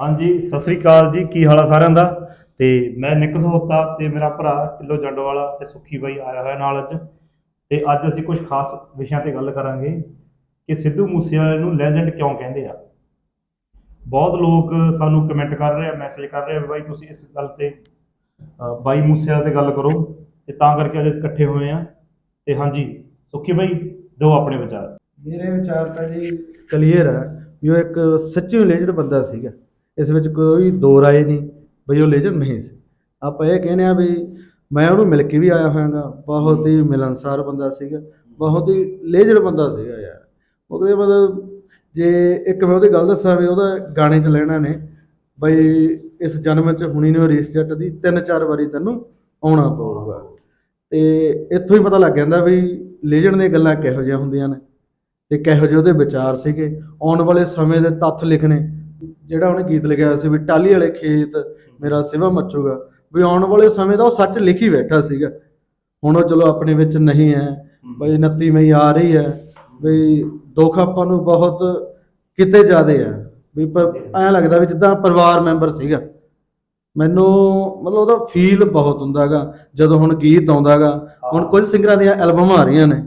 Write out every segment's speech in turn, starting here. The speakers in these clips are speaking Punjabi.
ਹਾਂਜੀ, ਸਤਿ ਸ੍ਰੀ ਅਕਾਲ ਜੀ। ਕੀ ਹਾਲ ਆ ਸਾਰਿਆਂ ਦਾ? ਤੇ ਮੈਂ ਨਿੱਕ ਸਹੋਤਾ ਤੇ ਮੇਰਾ ਭਰਾ ਢਿੱਲੋ ਜੰਡ ਵਾਲਾ ਤੇ ਸੁੱਖੀ ਬਾਈ ਆਇਆ ਹੋਇਆ ਨਾਲ ਅੱਜ। ਤੇ ਅੱਜ ਅਸੀਂ ਕੁਝ ਖਾਸ ਵਿਸ਼ਿਆਂ ਤੇ ਗੱਲ ਕਰਾਂਗੇ ਕਿ ਸਿੱਧੂ ਮੂਸੇਵਾਲੇ ਨੂੰ ਲੈਜੈਂਡ ਕਿਉਂ ਕਹਿੰਦੇ ਆ। ਬਹੁਤ ਲੋਕ ਸਾਨੂੰ ਕਮੈਂਟ ਕਰ ਰਹੇ ਆ ਮੈਸੇਜ ਕਰ ਰਹੇ ਆ ਬਾਈ ਤੁਸੀਂ ਇਸ ਗੱਲ ਤੇ ਬਾਈ ਮੂਸੇਵਾਲੇ ਤੇ ਗੱਲ ਕਰੋ ਤੇ ਤਾਂ ਕਰਕੇ ਅੱਜ ਇਕੱਠੇ ਹੋਏ ਆ। ਤੇ ਹਾਂਜੀ, ਸੁੱਖੀ ਬਾਈ, ਦਿਓ ਆਪਣੇ ਵਿਚਾਰ। ਮੇਰੇ ਵਿਚਾਰ ਤਾਂ ਜੀ ਕਲੀਅਰ ਹੈ ਵੀ ਉਹ ਇੱਕ ਸੱਚੀ ਲੇਜੈਂਡ ਬੰਦਾ ਸੀਗਾ। ਇਸ ਵਿੱਚ ਕੋਈ ਦੋ ਰਾਏ ਨਹੀਂ, ਬਈ ਉਹ ਲੇਜੈਂਡ ਨਹੀਂ ਸੀ। ਆਪਾਂ ਇਹ ਕਹਿੰਦੇ ਆ ਵੀ ਮੈਂ ਉਹਨੂੰ ਮਿਲ ਕੇ ਵੀ ਆਇਆ ਹੋਇਆਗਾ, ਬਹੁਤ ਹੀ ਮਿਲਨਸਾਰ ਬੰਦਾ ਸੀਗਾ, ਬਹੁਤ ਹੀ ਲੇਜੈਂਡ ਬੰਦਾ ਸੀਗਾ ਯਾਰ। ਉਹ ਉਹਦੇ ਮਤਲਬ ਜੇ ਇੱਕ ਮੈਂ ਉਹਦੀ ਗੱਲ ਦੱਸਾਂ ਵੀ ਉਹਦਾ ਗਾਣੇ 'ਚ ਲੈਣਾ ਨੇ, ਬਈ ਇਸ ਜਨਮ 'ਚ ਹੁਣੀ ਨੇ ਰੀਸ ਜੱਟ ਦੀ ਤਿੰਨ ਚਾਰ ਵਾਰੀ ਤੈਨੂੰ ਆਉਣਾ ਪਊਗਾ। ਤੇ ਇੱਥੋਂ ਹੀ ਪਤਾ ਲੱਗ ਜਾਂਦਾ ਵੀ ਲੇਜਣ ਦੀਆਂ ਗੱਲਾਂ ਕਿਹੋ ਜਿਹੀਆਂ ਹੁੰਦੀਆਂ ਨੇ, ਤੇ ਕਿਹੋ ਜਿਹੇ ਉਹਦੇ ਵਿਚਾਰ ਸੀਗੇ। ਆਉਣ ਵਾਲੇ ਸਮੇਂ ਦੇ ਤੱਥ ਲਿਖਣੇ ਜਿਹੜਾ ਉਹਨੇ ਗੀਤ ਲਿਖਿਆ ਸੀ ਵੀ ਟਾਲੀ ਵਾਲੇ ਖੇਤ ਮੇਰਾ ਸਿਵਾ ਮੱਚੂਗਾ, ਵੀ ਆਉਣ ਵਾਲੇ ਸਮੇਂ ਦਾ ਉਹ ਸੱਚ ਲਿਖੀ ਬੈਠਾ ਸੀਗਾ। ਹੁਣ ਉਹ ਚਲੋ ਆਪਣੇ ਵਿੱਚ ਨਹੀਂ ਹੈ, ਬਈ 29 ਮਈ ਆ ਰਹੀ ਹੈ, ਬਈ ਦੁੱਖ ਆਪਾਂ ਨੂੰ ਬਹੁਤ ਕਿਤੇ ਜ਼ਿਆਦੇ ਆ ਵੀ ਐਂ ਲੱਗਦਾ ਵੀ ਜਿੱਦਾਂ ਪਰਿਵਾਰ ਮੈਂਬਰ ਸੀਗਾ। ਮੈਨੂੰ ਮਤਲਬ ਉਹਦਾ ਫੀਲ ਬਹੁਤ ਹੁੰਦਾਗਾ, ਜਦੋਂ ਹੁਣ ਗੀਤ ਆਉਂਦਾਗਾ, ਹੁਣ ਕੁਝ ਸਿੰਗਰਾਂ ਦੀਆਂ ਐਲਬਮਾਂ ਆ ਰਹੀਆਂ ਨੇ।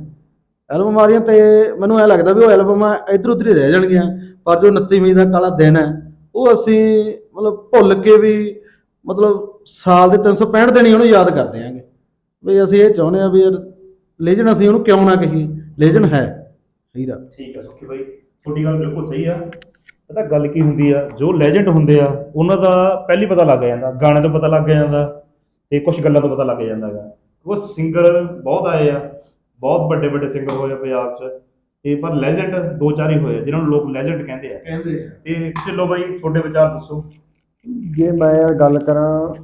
ਐਲਬਮ ਆ ਰਹੀਆਂ ਤੇ ਮੈਨੂੰ ਐ ਲੱਗਦਾ ਵੀ ਉਹ ਐਲਬਮਾਂ ਇਧਰ ਉਧਰ ਹੀ ਰਹਿ ਜਾਣਗੀਆਂ, ਪਰ ਜੋ 29 ਮਈ ਦਾ ਕਾਲਾ ਦਿਨ ਹੈ, ਉਹ ਅਸੀਂ ਮਤਲਬ ਭੁੱਲ ਕੇ ਵੀ ਮਤਲਬ ਸਾਲ ਦੇ 365 ਦਿਨ ਹੀ ਉਹਨੂੰ ਯਾਦ ਕਰਦੇ ਆਂਗੇ ਵੀ ਅਸੀਂ ਇਹ ਚਾਹੁੰਦੇ ਆ ਵੀ ਯਾਰ ਲੇਜਨ ਅਸੀਂ ਉਹਨੂੰ ਕਿਉਂ ਨਾ ਕਹੀਏ ਲੇਜਨ ਹੈ। ਹੀਰਾ ਠੀਕ ਹੈ ਸੁੱਖੀ ਬਾਈ, ਤੁਹਾਡੀ ਗੱਲ ਬਿਲਕੁਲ ਸਹੀ ਆ। ਪਤਾ ਗੱਲ ਕੀ ਹੁੰਦੀ ਆ, ਜੋ ਲੈਜੈਂਡ ਹੁੰਦੇ ਆ, ਉਹਨਾਂ ਦਾ ਪਹਿਲੀ ਪਤਾ ਲੱਗ ਜਾਂਦਾ, ਗਾਣੇ ਤੋਂ ਪਤਾ ਲੱਗ ਜਾਂਦਾ ਤੇ ਕੁਝ ਗੱਲਾਂ ਤੋਂ ਪਤਾ ਲੱਗ ਜਾਂਦਾ ਹੈਗਾ ਉਹ ਸਿੰਗਰ ਬਹੁਤ ਆਏ ਆ ਬਹੁਤ ਵੱਡੇ ਵੱਡੇ ਸਿੰਗਰ ਹੋਏ ਆ ਪੰਜਾਬ 'ਚ। ਤੇ ਪਰ ਲੈਜੈਂਡ ਦੋ ਚਾਰ ਹੀ ਹੋਏ ਆ, ਜਿਨ੍ਹਾਂ ਨੂੰ ਲੋਕ ਲੈਜੈਂਡ ਕਹਿੰਦੇ ਆ। ਕਹਿੰਦੇ ਤੇ ਢਿੱਲੋਂ ਬਾਈ ਤੁਹਾਡੇ ਵਿਚਾਰ ਦੱਸੋ। ਜੇ ਮੈਂ ਗੱਲ ਕਰਾਂ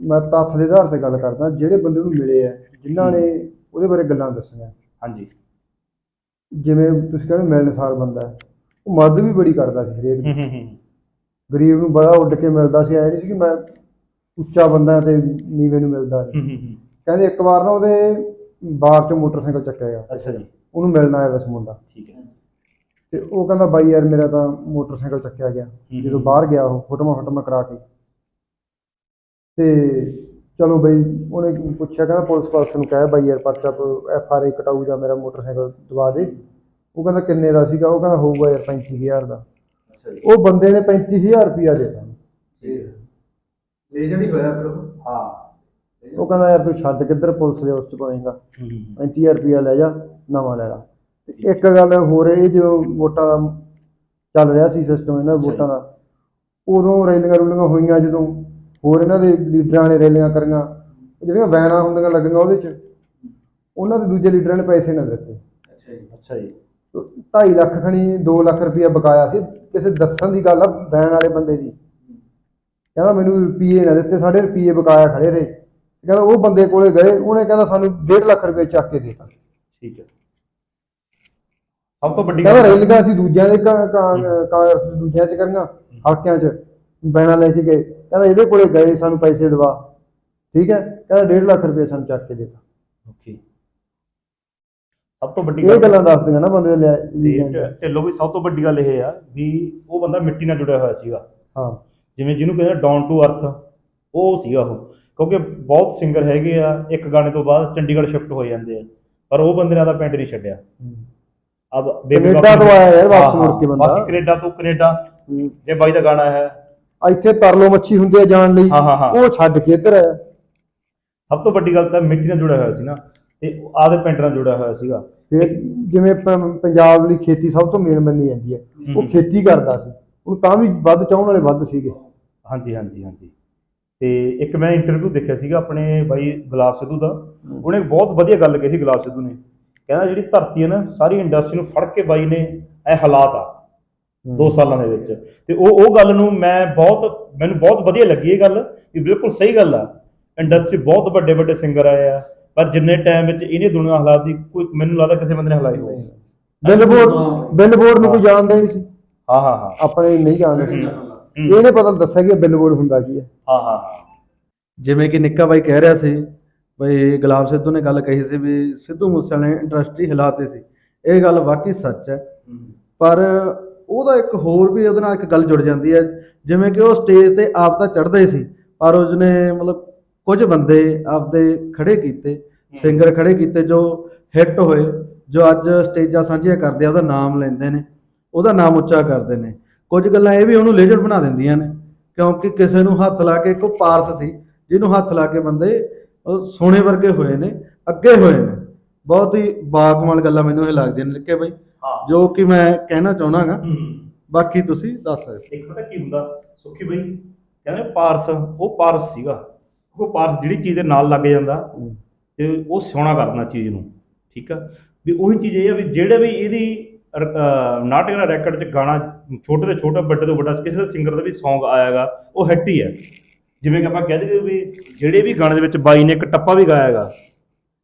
ਮੈਂ ਤੱਥ ਦੇ ਆਧਾਰ ਤੇ ਗੱਲ ਕਰਦਾ ਜਿਹੜੇ ਬੰਦੇ ਨੂੰ ਮਿਲੇ ਆ ਜਿਨ੍ਹਾਂ ਨੇ ਉਹਦੇ ਬਾਰੇ ਗੱਲਾਂ ਦੱਸੀਆਂ। ਹਾਂਜੀ। ਜਿਵੇਂ ਤੁਸੀਂ ਕਹਿੰਦੇ ਮਿਲਣਸਾਰ ਬੰਦਾ ਹੈ, ਉਹ ਮਦਦ ਵੀ ਬੜੀ ਕਰਦਾ ਸੀ ਹਰੇਕ ਦੀ। ਹੂੰ ਹੂੰ ਹੂੰ। ਗਰੀਬ ਨੂੰ ਬੜਾ ਉੱਡ ਕੇ ਮਿਲਦਾ ਸੀ ਐ ਨਹੀਂ ਸੀ ਕਿ ਮੈਂ ਉੱਚਾ ਬੰਦਾ ਤੇ ਨੀਵੇਂ ਨੂੰ ਮਿਲਦਾ। ਨਹੀਂ ਹੂੰ ਹੂੰ ਹੂੰ। ਕਹਿੰਦੇ ਇੱਕ ਵਾਰ ਨਾ ਉਹਦੇ ਬਾਰ ਚੋਂ ਮੋਟਰਸਾਈਕਲ ਚੱਕਿਆ ਗਿਆ। ਅੱਛਾ ਜੀ। ਉਹਨੂੰ ਮਿਲਣ ਆਇਆ ਵਸ ਮੁੰਡਾ। ਠੀਕ ਹੈ। ਤੇ ਉਹ ਕਹਿੰਦਾ ਬਾਈ ਯਾਰ ਮੇਰਾ ਤਾਂ ਮੋਟਰਸਾਈਕਲ ਚੱਕਿਆ ਗਿਆ। ਜਦੋਂ ਬਾਹਰ ਗਿਆ ਉਹ ਫੋਟੋਆਂ ਫੋਟੋਆਂ ਕਰਾ ਕੇ। ਤੇ ਚਲੋ ਬਈ ਉਹਨੇ ਪੁੱਛਿਆ ਕਹਿੰਦਾ ਪੁਲਿਸ ਪਾਸ ਨੂੰ ਕਹਿ ਬਾਈ ਯਾਰ ਪਰਚਾ ਐਫ ਆਰ ਆਈ ਕਟਾਊ ਜਾਂ ਮੇਰਾ ਮੋਟਰਸਾਈਕਲ ਦਵਾ ਦੇ। ਉਹ ਕਹਿੰਦਾ ਕਿੰਨੇ ਦਾ ਸੀਗਾ? ਉਹ ਕਹਿੰਦਾ ਹੋਊਗਾ ਯਾਰ 35000 ਦਾ। ਅੱਛਾ ਜੀ। ਉਹ ਬੰਦੇ ਨੇ 35000 ਰੁਪਇਆ ਦੇ ਦਿੱਤਾ। ਲੇਜੈਂਡ ਹੀ। ਹੋਇਆ ਫਿਰ ਉਹ? ਹਾਂ। ਉਹ ਕਹਿੰਦਾ ਯਾਰ ਤੂੰ ਛੱਡ ਕਿੱਧਰ ਪੁਲਿਸ ਦੇ ਉਸ ਚ ਪਾਏਗਾ ਹੂੰ। ਹੂੰ 35000 ਰੁਪਇਆ ਲੈ ਜਾ ਨਵਾਂ ਲੈ ਲਾ। ਤੇ ਇੱਕ ਗੱਲ ਹੋਰ ਇਹ ਜੋ ਵੋਟਾਂ ਦਾ ਚੱਲ ਰਿਹਾ ਸੀ ਸਿਸਟਮ ਇਹਨਾਂ ਵੋਟਾਂ ਦਾ ਉਦੋਂ ਰੈਲੀਆਂ ਰੂਲੀਆਂ ਹੋਈਆਂ ਜਦੋਂ ਹੋਰ ਇਹਨਾਂ ਦੇ ਲੀਡਰਾਂ ਨੇ ਰੈਲੀਆਂ ਕਰੀਆਂ ਜਿਹੜੀਆਂ ਵੈਨਾਂ ਹੁੰਦੀਆਂ ਲੱਗੀਆਂ ਉਹਦੇ ਚ ਉਹਨਾਂ ਦੇ ਦੂਜੇ ਲੀਡਰਾਂ ਨੇ ਪੈਸੇ ਨਾ ਦਿੱਤੇ। ਅੱਛਾ ਜੀ ਅੱਛਾ ਜੀ। 2.5 ਲੱਖ ਖਣੀ 2 ਲੱਖ ਰੁਪਇਆ ਬਕਾਇਆ ਸੀ ਕਿਸੇ ਦੱਸਣ ਦੀ ਗੱਲ ਆ ਵੈਨ ਵਾਲੇ ਬੰਦੇ ਦੀ। ਕਹਿੰਦਾ ਮੈਨੂੰ ਰੁਪਏ ਨਾ ਦਿੱਤੇ ਸਾਡੇ ਰੁਪਏ ਬਕਾਇਆ ਖੜੇ ਰਹੇ। ਕਹਿੰਦਾ ਉਹ ਬੰਦੇ ਕੋਲੇ ਗਏ ਉਹਨੇ ਕਹਿੰਦਾ ਸਾਨੂੰ 1.5 ਲੱਖ ਰੁਪਏ ਚੱਕ ਕੇ ਦੇਤਾ। ਠੀਕ ਹੈ। ਸਭ ਤੋਂ ਵੱਡੀ ਕਹਿੰਦਾ ਰੈਲੀਆਂ ਅਸੀਂ ਦੂਜਿਆਂ ਦੇ ਕਾਂਗਰਸ ਦੂਜਿਆਂ ਚ ਕਰੀਆਂ ਹਲਕਿਆਂ ਚ ਬੈਣਾ ਲੈ ਕੇ ਗਏ। ਕਹਿੰਦਾ ਇਹਦੇ ਕੋਲੇ ਗਏ ਸਾਨੂੰ ਪੈਸੇ ਦਵਾ। ਠੀਕ ਹੈ? ਕਹਿੰਦਾ 1.5 ਲੱਖ ਰੁਪਏ ਸਾਨੂੰ ਚੱਕ ਕੇ ਦੇਤਾ। ਓਕੇ। ਸਭ ਤੋਂ ਵੱਡੀ ਇਹ ਗੱਲਾਂ ਦੱਸਦੀਆਂ ਨਾ ਬੰਦੇ ਤੇ ਢਿੱਲੋਂ ਵੀ ਸਭ ਤੋਂ ਵੱਡੀ ਗੱਲ ਇਹ ਆ ਵੀ ਉਹ ਬੰਦਾ ਮਿੱਟੀ ਨਾਲ ਜੁੜਿਆ ਹੋਇਆ ਸੀਗਾ। ਹਾਂ। ਜਿਵੇਂ ਜਿਹਨੂੰ ਕਹਿੰਦੇ ਡਾਊਨ ਟੂ ਅਰਥ ਉਹ ਸੀਗਾ ਉਹ। ਕਿਉਂਕਿ ਬਹੁਤ ਸਿੰਗਰ ਹੈਗੇ ਆ ਇੱਕ ਗਾਣੇ ਤੋਂ ਬਾਅਦ ਚੰਡੀਗੜ੍ਹ ਸ਼ਿਫਟ ਹੋ ਜਾਂਦੇ ਆ ਪਰ ਉਹ ਬੰਦੇ ਨੇ ਆਦਾ ਪਿੰਡ ਨਹੀਂ ਛੱਡਿਆ। ਅਬ ਕੈਨੇਡਾ ਤੋਂ ਆਇਆ ਯਾਰ ਵਾਪਸ ਮੁੜ ਕੇ ਬੰਦਾ। ਬਾਕੀ ਕੈਨੇਡਾ ਤੋਂ ਕੈਨੇਡਾ। ਜੇ ਬਾਈ ਦਾ ਗਾਣਾ ਹੈ। ਇੱਥੇ ਤਰਲੋ ਮੱਛੀ ਹੁੰਦੀ ਆ ਜਾਣ ਲਈ ਉਹ ਛੱਡ ਕੇ ਇੱਧਰ ਆਇਆ। ਸਭ ਤੋਂ ਵੱਡੀ ਗੱਲ ਤਾਂ ਮਿੱਟੀ ਨਾਲ ਜੁੜਿਆ ਹੋਇਆ ਸੀ ਨਾ ਤੇ ਆਦੇ ਪਿੰਡ ਨਾਲ ਜੁੜਿਆ ਹੋਇਆ ਸੀਗਾ। ਜਿਵੇਂ ਪੰਜਾਬ ਲਈ ਖੇਤੀ ਸਭ ਤੋਂ ਮੇਨ ਮੰਨੀ ਜਾਂਦੀ ਹੈ ਉਹ। ਖੇਤੀ ਕਰਦਾ ਸੀ। ਉਹ ਤਾਂ ਵੀ ਵੱਧ ਚਾਹਣ ਵਾਲੇ ਵੱਧ ਸੀਗੇ। ਹਾਂਜੀ ਹਾਂਜੀ ਹਾਂਜੀ। ਤੇ ਇੱਕ ਮੈਂ ਇੰਟਰਵਿਊ ਦੇਖਿਆ ਸੀਗਾ ਆਪਣੇ ਬਾਈ ਗੁਲਾਬ ਸਿੱਧੂ ਦਾ। ਉਹਨੇ ਬਹੁਤ ਵਧੀਆ ਗੱਲ ਕਹੀ ਸੀ ਗੁਲਾਬ ਸਿੱਧੂ ਨੇ। ਕਹਿੰਦਾ ਜਿਹੜੀ ਧਰਤੀ ਹੈ ਨਾ ਸਾਰੀ ਇੰਡਸਟਰੀ ਨੂੰ ਫੜ ਕੇ ਬਾਈ ਨੇ ਇਹ ਹਾਲਾਤ ਆ ਦੋ ਸਾਲਾਂ ਦੇ ਵਿੱਚ। ਤੇ ਉਹ ਉਹ ਗੱਲ ਨੂੰ ਮੈਂ ਬਹੁਤ ਮੈਨੂੰ ਬਹੁਤ ਵਧੀਆ ਲੱਗੀ ਇਹ ਗੱਲ ਵੀ ਬਿਲਕੁਲ ਸਹੀ ਗੱਲ ਆ। ਇੰਡਸਟਰੀ ਬਹੁਤ ਵੱਡੇ ਵੱਡੇ ਸਿੰਗਰ ਆਏ ਆ ਪਰ ਜਿੰਨੇ ਟਾਈਮ ਵਿੱਚ ਇਹਨੇ ਦੁਨੀਆ ਹਾਲਾਤ ਦੀ ਕੋਈ ਮੈਨੂੰ ਲੱਗਦਾ ਕਿਸੇ ਬੰਦੇ ਨੇ ਹਲਾਈ ਹੋਈ ਬਿਲਬੋਰਡ ਬਿਲਬੋਰਡ ਨੂੰ ਕੋਈ ਜਾਣਦਾ ਨਹੀਂ ਸੀ। ਹਾਂ ਹਾਂ ਹਾਂ। ਆਪਣੇ ਨਹੀਂ ਜਾਣਦੇ। ਇਹਨੇ ਪਤਾ ਦੱਸਿਆ ਕਿ ਬਿਲਬੋਰਡ ਹੁੰਦਾ ਕੀ ਹੈ। ਹਾਂ ਹਾਂ ਜਿਵੇਂ ਕਿ ਨਿੱਕਾ ਬਾਈ ਕਹਿ ਰਿਹਾ ਸੀ ਬਈ ਗੁਲਾਬ ਸਿੱਧੂ ਨੇ ਗੱਲ ਕਹੀ ਸੀ ਵੀ ਸਿੱਧੂ ਮੂਸੇਵਾਲੇ ਨੇ ਇੰਡਸਟਰੀ ਹਿਲਾਤੀ ਸੀ। ਇਹ ਗੱਲ ਵਾਕਈ ਸੱਚ ਹੈ। ਪਰ ਉਹਦਾ ਇੱਕ ਹੋਰ ਵੀ ਉਹਦੇ ਨਾਲ ਇੱਕ ਗੱਲ ਜੁੜ ਜਾਂਦੀ ਹੈ। ਜਿਵੇਂ ਕਿ ਉਹ ਸਟੇਜ ਤੇ ਆਪ ਤਾਂ ਚੜ੍ਹਦੇ ਸੀ ਪਰ ਉਸਨੇ ਮਤਲਬ ਕੁਝ ਬੰਦੇ ਆਪਦੇ ਖੜੇ ਕੀਤੇ ਸਿੰਗਰ ਖੜੇ ਕੀਤੇ ਜੋ ਹਿੱਟ ਹੋਏ ਜੋ ਅੱਜ ਸਟੇਜਾਂ ਸਾਂਝੀਆਂ ਕਰਦੇ ਆ ਉਹਦਾ ਨਾਮ ਲੈਂਦੇ ਨੇ ਉਹਦਾ ਨਾਮ ਉੱਚਾ ਕਰਦੇ ਨੇ। ਕੁਝ ਗੱਲਾਂ ਇਹ ਵੀ ਉਹਨੂੰ ਲੇਜਰ ਬਣਾ ਦਿੰਦੀਆਂ ਨੇ ਕਿਉਂਕਿ ਕਿਸੇ ਨੂੰ ਹੱਥ ਲਾ ਕੇ ਇੱਕ ਉਹ ਪਾਰਸ ਸੀ ਜਿਹਨੂੰ ਹੱਥ ਲਾ ਕੇ ਬੰਦੇ ਉਹ ਸੋਨੇ ਵਰਗੇ ਹੋਏ ਨੇ ਅੱਗੇ ਹੋਏ ਨੇ। ਬਹੁਤ ਹੀ ਬਾਕਮਾਲ ਗੱਲਾਂ ਮੈਨੂੰ ਇਹ ਲੱਗਦੀਆਂ ਨੇ ਲਿਖੇ ਬਈ ਜੋ ਕਿ ਮੈਂ ਕਹਿਣਾ ਚਾਹੁੰਦਾਗਾ ਹੂੰ। ਬਾਕੀ ਤੁਸੀਂ ਦੱਸ ਸਕਦੇ ਇੱਕ ਪਤਾ ਕੀ ਹੁੰਦਾ ਸੁਖੀ ਬਈ ਕਹਿੰਦੇ ਪਾਰਸ ਉਹ ਪਾਰਸ ਸੀਗਾ। ਉਹ ਪਾਰਸ ਜਿਹੜੀ ਚੀਜ਼ ਦੇ ਨਾਲ ਲੱਗ ਜਾਂਦਾ ਤੇ ਉਹ ਸੋਹਣਾ ਕਰਨਾ ਚੀਜ਼ ਨੂੰ ਠੀਕ ਆ? ਵੀ ਉਹੀ ਚੀਜ਼ ਇਹ ਆ ਵੀ ਜਿਹੜੇ ਵੀ ਇਹਦੀ ਨਾਟਕ ਦਾ ਰੈਕੋਰਡ 'ਚ ਗਾਣਾ ਛੋਟੇ ਤੋਂ ਛੋਟਾ ਵੱਡੇ ਤੋਂ ਵੱਡਾ ਕਿਸੇ ਦਾ ਸਿੰਗਰ ਦਾ ਵੀ Song ਆਇਆਗਾ ਉਹ ਹਿੱਟ ਹੀ ਹੈ। ਜਿਵੇਂ ਕਿ ਆਪਾਂ ਕਹਿ ਦਈਏ ਵੀ ਜਿਹੜੇ ਵੀ ਗਾਣੇ ਦੇ ਵਿੱਚ ਬਾਈ ਨੇ ਇੱਕ ਟੱਪਾ ਵੀ ਗਾਇਆਗਾ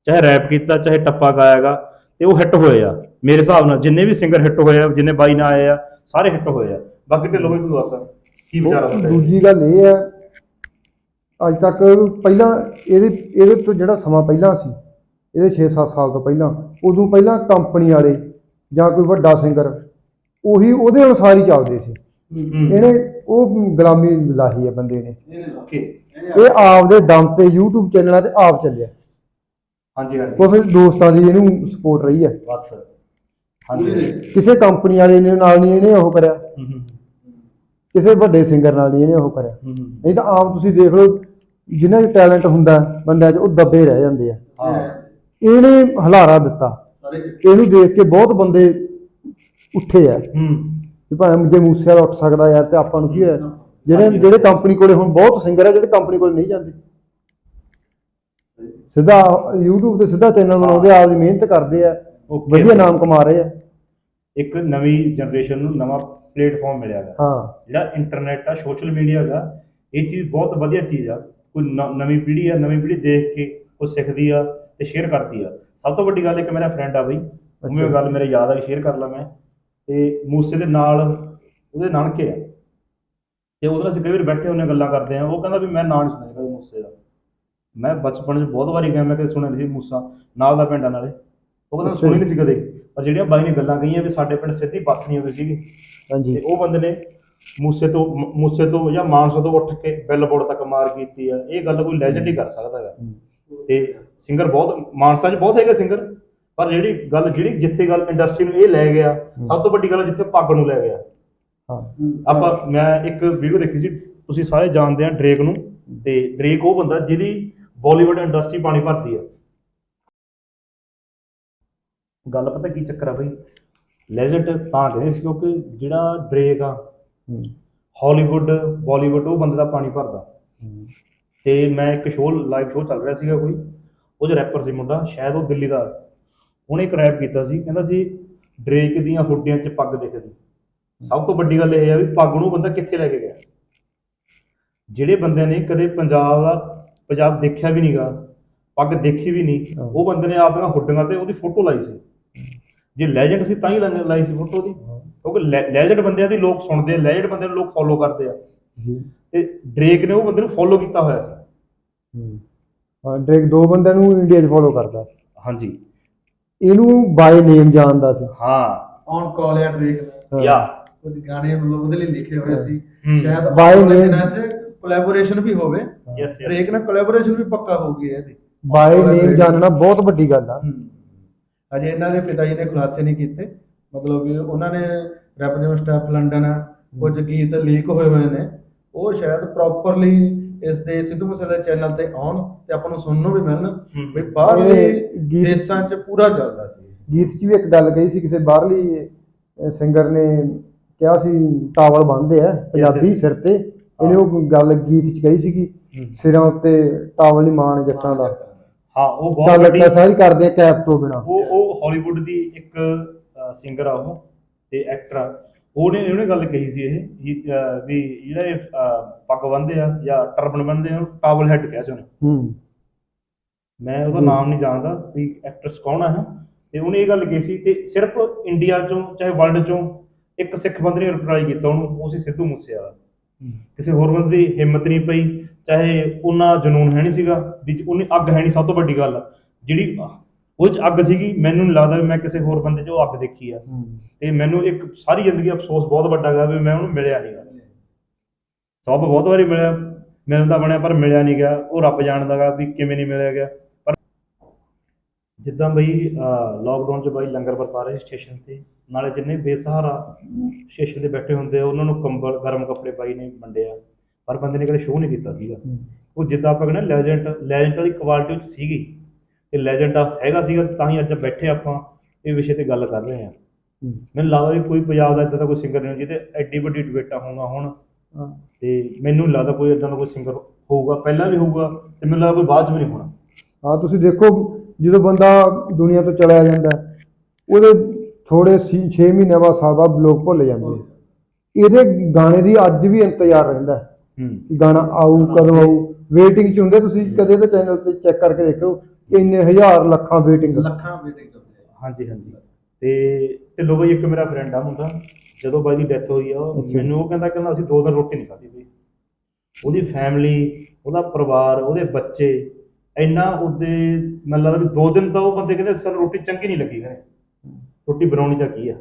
ਚਾਹੇ ਰੈਪ ਕੀਤਾ ਚਾਹੇ ਟੱਪਾ ਗਾਇਆਗਾ ਤੇ ਉਹ ਹਿੱਟ ਹੋਏ ਆ। ਮੇਰੇ ਹਿਸਾਬ ਨਾਲ ਜਿੰਨੇ ਵੀ ਸਿੰਗਰ ਹਿੱਟ ਹੋਏ ਆ ਜਿੰਨੇ ਬਾਈ ਨਾਲ ਆਏ ਆ ਸਾਰੇ ਹਿੱਟ ਹੋਏ ਆ। ਬਾਕੀ ਢਿੱਲੋਂ ਵੀ ਤੂੰ ਦੱਸ ਕੀ ਵਿਚਾਰ ਤੁਹਾਡਾ? ਦੂਜੀ ਗੱਲ ਇਹ ਹੈ ਅੱਜ ਤੱਕ ਪਹਿਲਾਂ ਇਹਦੇ ਇਹਦੇ ਤੋਂ ਜਿਹੜਾ ਸਮਾਂ ਪਹਿਲਾਂ ਸੀ ਇਹਦੇ 6-7 ਸਾਲ ਤੋਂ ਪਹਿਲਾਂ ਉਦੋਂ ਪਹਿਲਾਂ ਕੰਪਨੀ ਵਾਲੇ ਜਾਂ ਕੋਈ ਵੱਡਾ ਸਿੰਗਰ ਉਹੀ ਉਹਦੇ ਅਨੁਸਾਰ ਹੀ ਚੱਲਦੇ ਸੀ। ਇਹਨੇ ਉਹ ਗੁਲਾਮੀ ਲਾਹੀ ਹੈ ਬੰਦੇ ਨੇ। ਇਹ ਆਪ ਦੇ ਦਮ ਤੇ YouTube ਚੈਨਲਾਂ ਤੇ ਆਪ ਚੱਲਿਆ। ਹਾਂਜੀ ਹਾਂਜੀ। ਕੁਝ ਦੋਸਤਾਂ ਦੀ ਇਹਨੂੰ ਸਪੋਰਟ ਰਹੀ ਹੈ ਬਸ। ਹਾਂਜੀ ਕਿਸੇ ਕੰਪਨੀ ਵਾਲੇ ਨੇ ਨਾਲ ਨਹੀਂ ਇਹਨੇ ਉਹ ਕਰਿਆ। ਕਿਸੇ ਵੱਡੇ ਸਿੰਗਰ ਨਾਲ ਨਹੀਂ ਇਹਨੇ ਉਹ ਕਰਿਆ। ਨਹੀਂ ਤਾਂ ਆਮ ਤੁਸੀਂ ਦੇਖ ਲਓ ਜਿਨ੍ਹਾਂ 'ਚ ਟੈਲੈਂਟ ਹੁੰਦਾ ਬੰਦਿਆਂ 'ਚ ਉਹ ਦੱਬੇ ਰਹਿ ਜਾਂਦੇ ਆ। ਇਹਨੇ ਹਲਾਰਾ ਦਿੱਤਾ। ਸਾਰੇ ਇਹਨੂੰ ਦੇਖ ਕੇ ਬਹੁਤ ਬੰਦੇ ਉੱਠੇ ਆ। ਹੂੰ। ਵੀ ਭਾਵੇਂ ਜੇ ਮੂਸੇ ਵਾਲਾ ਉੱਠ ਸਕਦਾ ਯਾਰ ਤੇ ਆਪਾਂ ਨੂੰ ਕੀ ਹੋਇਆ ਜਿਹੜੇ ਜਿਹੜੇ ਕੰਪਨੀ ਕੋਲੇ ਹੁਣ ਬਹੁਤ ਸਿੰਗਰ ਆ ਜਿਹੜੇ ਕੰਪਨੀ ਕੋਲੇ ਨਹੀਂ ਜਾਂਦੇ। ਸਿੱਧਾ YouTube ਤੇ ਸਿੱਧਾ ਚੈਨਲ ਬਣਾਉਂਦੇ ਆ, ਆਪਦੀ ਮਿਹਨਤ ਕਰਦੇ ਆ. ਵਧੀਆ ਨਾਮ ਕਮਾ ਰਹੇ ਆ। ਇੱਕ ਨਵੀਂ ਜਨਰੇਸ਼ਨ ਨੂੰ ਨਵਾਂ ਪਲੇਟਫਾਰਮ ਮਿਲਿਆ ਹੈ ਹਾਂ। ਜਿਹੜਾ ਇੰਟਰਨੈਟ ਆ ਸੋਸ਼ਲ ਮੀਡੀਆ ਦਾ ਇਹ ਚੀਜ਼ ਬਹੁਤ ਵਧੀਆ ਚੀਜ਼ ਆ। ਕੋਈ ਨਵੀਂ ਪੀੜ੍ਹੀ ਆ ਨਵੀਂ ਪੀੜ੍ਹੀ ਦੇਖ ਕੇ ਉਹ ਸਿੱਖਦੀ ਆ ਤੇ ਸ਼ੇਅਰ ਕਰਦੀ ਆ। ਸਭ ਤੋਂ ਵੱਡੀ ਗੱਲ ਇੱਕ ਮੇਰਾ ਫਰੈਂਡ ਆ ਬਈ ਉਹਨੂੰ ਗੱਲ ਮੇਰੇ ਯਾਦ ਆ ਕਿ ਸ਼ੇਅਰ ਕਰ ਲਾਂ ਮੈਂ। ਤੇ ਮੂਸੇ ਦੇ ਨਾਲ ਉਹਦੇ ਨਾਨਕੇ ਆ। ਤੇ ਉਹਦੇ ਨਾਲ ਅਸੀਂ ਕਈ ਵਾਰ ਬੈਠੇ ਹੁੰਨੇ ਗੱਲਾਂ ਕਰਦੇ ਆ ਉਹ ਕਹਿੰਦਾ ਵੀ ਮੈਂ ਨਾਂ ਨਹੀਂ ਸੁਣਿਆ ਕਦੇ ਮੂਸੇ ਦਾ। ਮੈਂ ਬਚਪਨ 'ਚ ਬਹੁਤ ਵਾਰੀ ਗਿਆ ਮੈਂ ਕਦੇ ਸੁਣਿਆ ਨਹੀਂ ਸੀ ਮੂਸਾ ਨਾਲ ਦਾ ਪਿੰਡ ਆ ਨਾਲੇ। ਉਹ ਕਹਿੰਦਾ ਸੁਣੀ ਨਹੀਂ ਸੀ ਕਦੇ। ਪਰ ਜਿਹੜੀਆਂ ਬਾਈ ਨੇ ਗੱਲਾਂ ਕਹੀਆਂ ਵੀ ਸਾਡੇ ਪਿੰਡ ਸਿੱਧੀ ਬੱਸ ਨਹੀਂ ਆਉਂਦੀ ਸੀਗੀ। ਹਾਂਜੀ। ਤੇ ਉਹ ਬੰਦੇ ਨੇ ਮੂਸੇ ਤੋਂ ਮੂਸੇ ਤੋਂ ਜਾਂ ਮਾਨਸਾ ਤੋਂ ਉੱਠ ਕੇ ਬਿਲਬੋਰਡ ਤੱਕ ਮਾਰ ਕੀਤੀ ਆ। ਇਹ ਗੱਲ ਕੋਈ ਲੈਜੈਂਡ ਹੀ ਕਰ ਸਕਦਾ ਹੈਗਾ। ਤੇ ਸਿੰਗਰ ਬਹੁਤ ਮਾਨਸਾ 'ਚ ਬਹੁਤ ਹੈਗੇ ਸਿੰਗਰ ਪਰ ਜਿਹੜੀ ਗੱਲ ਜਿਹੜੀ ਜਿੱਥੇ ਗੱਲ ਇੰਡਸਟਰੀ ਨੂੰ ਇਹ ਲੈ ਗਿਆ ਸਭ ਤੋਂ ਵੱਡੀ ਗੱਲ ਜਿੱਥੇ ਪੱਗ ਨੂੰ ਲੈ ਗਿਆ। ਹਾਂ। ਆਪਾਂ ਮੈਂ ਇੱਕ ਵੀਡੀਓ ਦੇਖੀ ਸੀ ਤੁਸੀਂ ਸਾਰੇ ਜਾਣਦੇ ਆ ਡਰੇਕ ਨੂੰ ਤੇ ਡਰੇਕ ਉਹ ਬੰਦਾ ਜਿਹਦੀ ਬਾਲੀਵੁੱਡ ਇੰਡਸਟਰੀ ਪਾਣੀ ਭਰਦੀ ਆ। ਗੱਲ ਪਤਾ ਕੀ ਚੱਕਰ ਆ ਬਈ? ਲੈਜੈਂਡ ਤਾਂ ਕਹਿੰਦੇ ਸੀ ਕਿਉਂਕਿ ਜਿਹੜਾ ਡਰੇਕ ਆ। ਹਾਲੀਵੁੱਡ ਬਾਲੀਵੁੱਡ ਉਹ ਬੰਦੇ ਦਾ ਪਾਣੀ ਭਰਦਾ। ਤੇ ਮੈਂ ਇੱਕ ਸ਼ੋਅ ਲਾਈਵ ਸ਼ੋਅ ਚੱਲ ਰਿਹਾ ਸੀਗਾ ਕੋਈ ਉਹ ਜੋ ਰੈਪਰ ਸੀ ਮੁੰਡਾ ਸ਼ਾਇਦ ਉਹ ਦਿੱਲੀ ਦਾ। ਉਹਨੇ ਇੱਕ ਰੈਪ ਕੀਤਾ ਸੀ ਕਹਿੰਦਾ ਸੀ ਡਰੇਕ ਦੀਆਂ ਹੁੱਡੀਆਂ 'ਚ ਪੱਗ ਦਿਖਦੀ। ਸਭ ਤੋਂ ਵੱਡੀ ਗੱਲ ਇਹ ਹੈ ਵੀ ਪੱਗ ਨੂੰ ਬੰਦਾ ਕਿੱਥੇ ਲੈ ਕੇ ਗਿਆ? ਜਿਹੜੇ ਬੰਦੇ ਨੇ ਕਦੇ ਪੰਜਾਬ ਦਾ ਪੰਜਾਬ ਦੇਖਿਆ ਵੀ ਨਹੀਂਗਾ ਪੱਗ ਦੇਖੀ ਵੀ ਨਹੀਂ। ਉਹ ਬੰਦੇ ਨੇ ਆਪਣੀਆਂ ਹੁੱਡੀਆਂ ਤੇ ਉਹਦੀ ਫੋਟੋ ਲਾਈ ਸੀ। ਜੇ ਲੈਜੈਂਡ ਸੀ ਤਾਂ ਹੀ ਲਾਈ ਸੀ ਫੋਟੋ ਦੀ ਕਿਉਂਕਿ ਲੈਜੈਂਡ ਬੰਦਿਆਂ ਦੀ ਲੋਕ ਸੁਣਦੇ ਆ ਲੈਜੈਂਡ ਬੰਦਿਆਂ ਨੂੰ ਲੋਕ ਫੋਲੋ ਕਰਦੇ ਆ। ਤੇ ਡਰੇਕ ਨੇ ਉਹ ਬੰਦੇ ਨੂੰ ਫੋਲੋ ਕੀਤਾ ਹੋਇਆ ਸੀ। ਹੂੰ। ਡਰੇਕ ਦੋ ਬੰਦਿਆਂ ਨੂੰ ਇੰਡੀਆ 'ਚ ਫੋਲੋ ਕਰਦਾ। ਹਾਂਜੀ। ਇਹਨੂੰ ਬਾਈ ਨੇਮ ਜਾਣਦਾ ਸੀ। ਹਾਂ। ਔਨ ਕਾਲ ਆ ਡਰੇਕ ਹਾਂ। ਯਾ। ਕੁਝ ਗਾਣੇ ਮਤਲਬ ਉਹਦੇ ਲਈ ਲਿਖੇ ਹੋਏ ਸੀ। ਹੂੰ। ਸ਼ਾਇਦ By ਆਉਣ ਵਾਲੇ name- ਦਿਨਾਂ 'ਚ ਕੋਲੈਬੋਰੇਸ਼ਨ ਵੀ ਹੋਵੇ। ਯੈਸ ਯੈਸ ਡਰੇਕ ਨਾਲ ਕੋਲੈਬੋਰੇਸ਼ਨ ਵੀ ਪੱਕਾ ਹੋ ਗਈ ਹੈ ਇਹਦੀ। ਬਾਈ ਨੇਮ ਜਾਣਨਾ ਬਹੁਤ ਵੱਡੀ ਗੱਲ ਆ। ਹੂੰ। ਅਜੇ ਇਹਨਾਂ ਦੇ ਪਿਤਾ ਜੀ ਨੇ ਖੁਲਾਸੇ ਨਹੀਂ ਕੀਤੇ। ਮਤਲਬ ਵੀ ਉਹਨਾਂ ਨੇ ਰੈਪ ਜਿਵੇਂ ਸਟੈਪ ਲੰਡਨ ਕੁਝ ਗੀਤ ਲੀਕ ਹੋਏ ਹੋਏ ਨੇ। ਉਹ ਸ਼ਾਇਦ ਪ੍ਰੋਪਰਲੀ ਇਸ ਦੇ ਸਿੱਧੂ ਮੂਸੇਵਾਲੇ ਦੇ ਚੈਨਲ ਤੇ ਆਉਣ ਤੇ ਆਪਾਂ ਨੂੰ ਸੁਣਨ ਨੂੰ ਵੀ ਮਿਲਣ ਵੀ ਬਾਹਰਲੇ ਗੀਤ- ਦੇਸ਼ਾਂ 'ਚ ਪੂਰਾ ਚੱਲਦਾ ਸੀ ਗੀਤ 'ਚ ਵੀ ਇੱਕ ਗੱਲ ਕਹੀ ਸੀ ਕਿਸੇ ਬਾਹਰਲੀ ਸਿੰਗਰ ਨੇ ਕਿਹਾ ਸੀ ਟਾਵਲ ਬੰਨ੍ਹਦੇ ਆ ਪੰਜਾਬੀ yes. ਸਿਰ ਤੇ। ਇਹਨੇ ਉਹ ਗੱਲ ਗੀਤ 'ਚ ਕਹੀ ਸੀਗੀ ਸਿਰਾਂ ਉੱਤੇ ਟਾਵਲ ਨਹੀਂ ਮਾਣ ਜੱਟਾਂ ਦਾ। ਹਾਂ ਉਹ ਬਹੁਤ ਗੱਲ ਵੱਡੀ ਤਾਂ ਸਾਰੀ ਕਰਦੇ ਆ ਕੈਪ ਤੋਂ ਬਿਨਾ। ਉਹ ਉਹ ਹਾਲੀਵੁੱਡ ਦੀ ਇੱਕ ਸਿੰਗਰ ਆ ਉਹ ਤੇ ਐਕਟਰ ਆ। ਉਹਨੇ ਉਹਨੇ ਗੱਲ ਕਹੀ ਸੀ ਇਹ ਵੀ, ਅਹ, ਵੀ ਜਿਹੜਾ ਇਹ ਅਹ, ਪੱਗ ਬੰਨਦੇ ਆ ਜਾਂ ਟਰਬਨ ਬੰਨਦੇ ਆ ਟਾਵਲ ਹੈਡ ਕਿਹਾ ਸੀ ਉਹਨੇ। ਹੂੰ। ਮੈਂ ਉਹਦਾ ਨਾਮ ਨਹੀਂ ਜਾਣਦਾ ਵੀ ਐਕਟਰਸ ਕੌਣ ਇਹ। ਤੇ ਉਹਨੇ ਇਹ ਗੱਲ ਕਹੀ ਸੀ ਤੇ ਸਿਰਫ ਇੰਡੀਆ ਚੋਂ ਚਾਹੇ ਵਰਲਡ ਚੋਂ ਇੱਕ ਸਿੱਖ ਬੰਦੇ ਨੇ ਰਿਪਲਾਈ ਕੀਤਾ ਉਹਨੂੰ ਉਹ ਸੀ ਸਿੱਧੂ ਮੂਸੇਵਾਲਾ। ਕਿਸੇ ਹੋਰ ਬੰਦੇ ਦੀ ਹਿੰਮਤ ਨਹੀਂ ਪਈ ਚਾਹੇ ਉਹਨਾਂ ਜਨੂਨ ਹੈ ਨਹੀਂ ਸੀਗਾ ਵੀ ਉਹਨੇ ਅੱਗ ਹੈ ਨਹੀਂ ਸਭ ਤੋਂ ਵੱਡੀ ਗੱਲ। ਜਿਹੜੀ ਉਹ ਚ ਅੱਗ ਸੀਗੀ ਮੈਨੂੰ ਨਹੀਂ ਲੱਗਦਾ ਵੀ ਮੈਂ ਕਿਸੇ ਹੋਰ ਬੰਦੇ 'ਚ ਉਹ ਅੱਗ ਦੇਖੀ ਆ। ਤੇ ਮੈਨੂੰ ਇੱਕ ਸਾਰੀ ਜ਼ਿੰਦਗੀ ਅਫਸੋਸ ਬਹੁਤ ਵੱਡਾ ਗਾ ਵੀ ਮੈਂ ਉਹਨੂੰ ਮਿਲਿਆ ਨਹੀਂਗਾ ਸੌਪ ਬਹੁਤ ਵਾਰੀ ਮਿਲਿਆ ਮਿਲਦਾ ਬਣਿਆ ਪਰ ਮਿਲਿਆ ਨਹੀਂ ਗਿਆ। ਉਹ ਰੱਬ ਜਾਣਦਾਗਾ ਵੀ ਕਿਵੇਂ ਨਹੀਂ ਮਿਲਿਆ ਗਿਆ। ਪਰ ਜਿੱਦਾਂ ਬਈ ਲਾਕਡਾਊਨ 'ਚ ਬਾਈ ਲੰਗਰ ਵਰਤਾ ਰਹੇ ਸਟੇਸ਼ਨ ਤੇ ਨਾਲੇ ਜਿੰਨੇ ਬੇਸਹਾਰਾ ਸਟੇਸ਼ਨ ਤੇ ਬੈਠੇ ਹੁੰਦੇ ਆ ਉਹਨਾਂ ਨੂੰ ਕੰਬਲ ਗਰਮ ਕੱਪੜੇ ਬਾਈ ਨੇ ਵੰਡਿਆ। ਪਰ ਬੰਦੇ ਨੇ ਕਦੇ ਸ਼ੋਅ ਨਹੀਂ ਕੀਤਾ ਸੀਗਾ। ਉਹ ਜਿੱਦਾਂ ਆਪਾਂ ਕਹਿੰਦੇ ਲੈਜੈਂਡ ਲੈਜੈਂਡ ਵਾਲੀ ਕੁਆਲਿਟੀ ਵਿੱਚ ਸੀਗੀ। ਤੇ ਲੈਜੈਂਡ ਹੈਗਾ ਸੀਗਾ ਤਾਂ ਹੀ ਅੱਜ ਬੈਠੇ ਆਪਾਂ ਇਹ ਵਿਸ਼ੇ ਤੇ ਗੱਲ ਕਰ ਰਹੇ ਹਾਂ। ਮੈਨੂੰ ਲੱਗਦਾ ਵੀ ਕੋਈ ਪੰਜਾਬ ਦਾ ਇਦਾਂ ਦਾ ਕੋਈ ਸਿੰਗਰ ਨਹੀਂ ਜਿਹਦੇ ਐਡੀ ਵੱਡੀ ਡਿਬੇਟਾਂ ਹੁਣ। ਹਾਂ। ਤੇ ਮੈਨੂੰ ਲੱਗਦਾ ਕੋਈ ਇਦਾਂ ਦਾ ਕੋਈ ਸਿੰਗਰ ਹੋਊਗਾ ਪਹਿਲਾਂ ਵੀ ਹੋਊਗਾ ਤੇ ਮੈਨੂੰ ਲੱਗਦਾ ਕੋਈ ਬਾਅਦ ਚ ਵੀ ਨਹੀਂ ਹੋਣਾ। ਹਾਂ ਤੁਸੀਂ ਦੇਖੋ ਜਦੋਂ ਬੰਦਾ ਦੁਨੀਆ ਤੋਂ ਚਲਿਆ ਜਾਂਦਾ ਉਹਦੇ ਥੋੜੇ 6 ਮਹੀਨੇ ਬਾਅਦ ਸਾਲ ਬਾਅਦ ਲੋਕ ਭੁੱਲ ਜਾਂਦੇ ਆ। ਇਹਦੇ ਗਾਣੇ ਦੀ ਅੱਜ ਵੀ ਇੰਤਜ਼ਾਰ ਰਹਿੰਦਾ ਕਿ ਗਾਣਾ ਆਊ ਕਦੋਂ ਆਊ ਵੇਟਿੰਗ 'ਚ ਹੁੰਦੇ ਤੁਸੀਂ ਕਦੇ ਤੇ ਚੈਨਲ ਤੇ ਚੈੱਕ ਕਰਕੇ ਦੇਖੋ ਇੰਨੇ ਹਜ਼ਾਰ ਲੱਖਾਂ ਵੇਟਿੰਗ ਲੱਖਾਂ ਚੱਲਦੇ ਆ। ਹਾਂਜੀ ਹਾਂਜੀ। ਤੇ ਢਿੱਲੋਂ ਬਾਈ ਇੱਕ ਮੇਰਾ ਫਰੈਂਡ ਆ ਮੁੰਡਾ। ਜਦੋਂ ਬਾਈ ਦੀ ਡੈਥ ਹੋਈ ਆ ਉਹ-। ਮੈਨੂੰ ਉਹ ਕਹਿੰਦਾ ਕਹਿੰਦਾ ਅਸੀਂ ਦੋ ਦਿਨ ਰੋਟੀ ਨਹੀਂ ਖਾਧੀ ਬਈ। ਉਹਦੀ ਫੈਮਿਲੀ ਉਹਦਾ ਪਰਿਵਾਰ ਉਹਦੇ ਬੱਚੇ ਇੰਨਾ ਉਹਦੇ ਮੈਨੂੰ ਲੱਗਦਾ ਵੀ ਦੋ ਦਿਨ ਤਾਂ ਉਹ ਬੰਦੇ ਕਹਿੰਦੇ ਸਾਨੂੰ ਰੋਟੀ ਚੰਗੀ ਨਹੀਂ ਲੱਗੀ ਕਹਿੰਦੇ ਰੋਟੀ ਬਣਾਉਣੀ ਤਾਂ ਕੀ ਆ?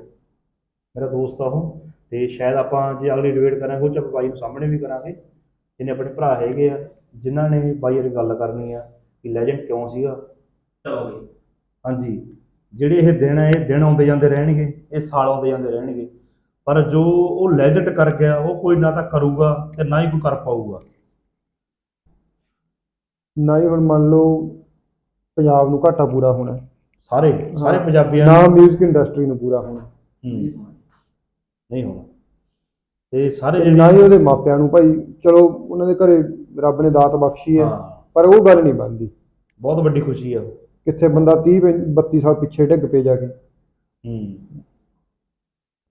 ਮੇਰਾ ਦੋਸਤ ਆ ਉਹ। ਤੇ ਸ਼ਾਇਦ ਆਪਾਂ ਜੇ ਅਗਲੀ ਡਿਬੇਟ ਕਰਾਂਗੇ ਉਹ ਚ ਆਪਾਂ ਬਾਈ ਨੂੰ ਸਾਹਮਣੇ ਵੀ ਕਰਾਂਗੇ। ਜਿਹਨੇ ਆਪਣੇ ਭਰਾ ਹੈਗੇ ਆ ਜਿਨ੍ਹਾਂ ਨੇ ਬਾਈ ਵਾਲੀ ਗੱਲ ਕਰਨੀ ਆ ਕਿ ਲੈਜੈਂਡ ਕਿਉਂ ਸੀਗਾ? ਚਲੋ ਬਈ ਹਾਂਜੀ। ਜਿਹੜੇ ਇਹ ਦਿਨ ਆ ਇਹ ਦਿਨ ਆਉਂਦੇ ਜਾਂਦੇ ਰਹਿਣਗੇ ਇਹ ਸਾਲ ਆਉਂਦੇ ਜਾਂਦੇ ਰਹਿਣਗੇ। ਪਰ ਜੋ ਉਹ ਲੈਜੈਂਡ ਕਰ ਗਿਆ ਉਹ ਕੋਈ ਨਾ ਤਾਂ ਕਰੂਗਾ ਤੇ ਨਾ ਹੀ ਕੋਈ ਕਰ ਪਾਊਗਾ। ਨਾ ਹੀ ਹੁਣ ਮੰਨ ਲਓ ਪੰਜਾਬ ਨੂੰ ਘਾਟਾ ਪੂਰਾ ਹੋਣਾ। ਸਾਰੇ ਸਾਰੇ। ਪੰਜਾਬੀਆਂ ਨਾ ਨੂੰ। ਮਿਊਜ਼ਿਕ ਇੰਡਸਟਰੀ ਨੂੰ ਪੂਰਾ ਹੋਣਾ। ਹੂੰ, ਨਹੀਂ ਹੋਣਾ। ਤੇ ਸਾਰੇ ਤੇ ਜਿਹੜੇ ਨਾ ਹੀ ਉਹਦੇ ਮਾਪਿਆਂ ਨੂੰ ਭਾਈ ਚਲੋ ਉਹਨਾਂ ਦੇ ਘਰੇ ਰੱਬ ਨੇ ਦਾਤ ਬਖਸ਼ੀ ਹੈ। ਹਾਂ, ਪਰ ਉਹ ਗੱਲ ਨਹੀਂ ਬਣਦੀ। ਬਹੁਤ ਵੱਡੀ ਖੁਸ਼ੀ ਆ। ਕਿੱਥੇ ਬੰਦਾ 30 32 ਸਾਲ ਪਿੱਛੇ ਡਿੱਗ ਪਏ ਜਾ ਕੇ। ਹੂੰ।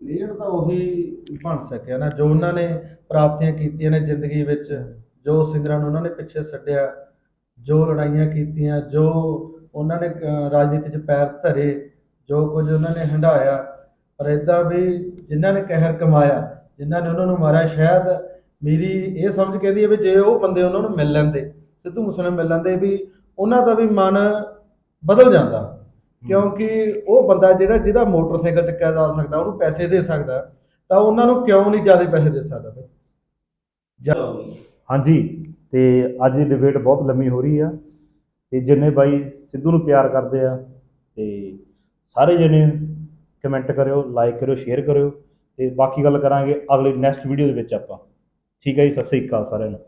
ਲੀਡਰ ਤਾਂ ਉਹੀ ਬਣ ਸਕਿਆ ਨਾ ਜੋ ਉਹਨਾਂ ਨੇ ਪ੍ਰਾਪਤੀਆਂ ਕੀਤੀਆਂ ਨੇ ਜ਼ਿੰਦਗੀ ਵਿੱਚ ਜੋ ਸਿੰਗਰਾਂ ਨੂੰ ਉਹਨਾਂ ਨੇ ਪਿੱਛੇ ਛੱਡਿਆ ਜੋ ਲੜਾਈਆਂ ਕੀਤੀਆਂ ਜੋ ਉਹਨਾਂ ਨੇ ਅਹ, ਰਾਜਨੀਤੀ 'ਚ ਪੈਰ ਧਰੇ ਜੋ ਕੁਝ ਉਹਨਾਂ ਨੇ ਹੰਢਾਇਆ ਪਰ ਇਦਾਂ ਵੀ ਜਿਨ੍ਹਾਂ ਨੇ ਕਹਿਰ ਕਮਾਇਆ ਜਿਨ੍ਹਾਂ ਨੇ ਉਹਨਾਂ ਨੂੰ ਮਾਰਿਆ ਸ਼ਾਇਦ ਮੇਰੀ ਇਹ ਸਮਝ ਕਹਿੰਦੀ ਹੈ ਵੀ ਜੇ ਉਹ ਬੰਦੇ ਉਹਨਾਂ ਨੂੰ ਮਿਲ ਲੈਂਦੇ ਸਿੱਧੂ ਮੂਸੇਵਾਲੇ ਨੂੰ ਮਿਲ ਲੈਂਦੇ ਵੀ ਉਹਨਾਂ ਦਾ ਵੀ ਮਨ ਬਦਲ ਜਾਂਦਾ। ਕਿਉਂਕਿ ਉਹ ਬੰਦਾ ਜਿਹੜਾ ਜਿਹਦਾ ਮੋਟਰਸਾਈਕਲ ਚੱਕਿਆ ਜਾ ਸਕਦਾ ਉਹਨੂੰ ਪੈਸੇ ਦੇ ਸਕਦਾ ਤਾਂ ਉਹਨਾਂ ਨੂੰ ਕਿਉਂ ਨਹੀਂ ਜ਼ਿਆਦਾ ਪੈਸੇ ਦੇ ਸਕਦਾ ਬਈ ਹਾਂਜੀ ਤੇ ਅੱਜ ਦੀ ਡਿਬੇਟ ਬਹੁਤ ਲੰਮੀ ਹੋ ਰਹੀ ਆ। ਤੇ ਜਿੰਨੇ ਬਾਈ ਸਿੱਧੂ ਨੂੰ ਪਿਆਰ ਕਰਦੇ ਆ ਤੇ ਸਾਰੇ ਜਣੇ ਕਮੈਂਟ ਕਰਿਓ ਲਾਈਕ ਕਰਿਓ ਸ਼ੇਅਰ ਕਰਿਓ। ਤੇ ਬਾਕੀ ਗੱਲ ਕਰਾਂਗੇ ਅਗਲੀ ਨੈਕਸਟ ਵੀਡੀਓ ਦੇ ਵਿੱਚ ਆਪਾਂ। ਠੀਕ ਹੈ ਜੀ ਸਤਿ ਸ੍ਰੀ ਅਕਾਲ ਸਾਰਿਆਂ ਨੂੰ।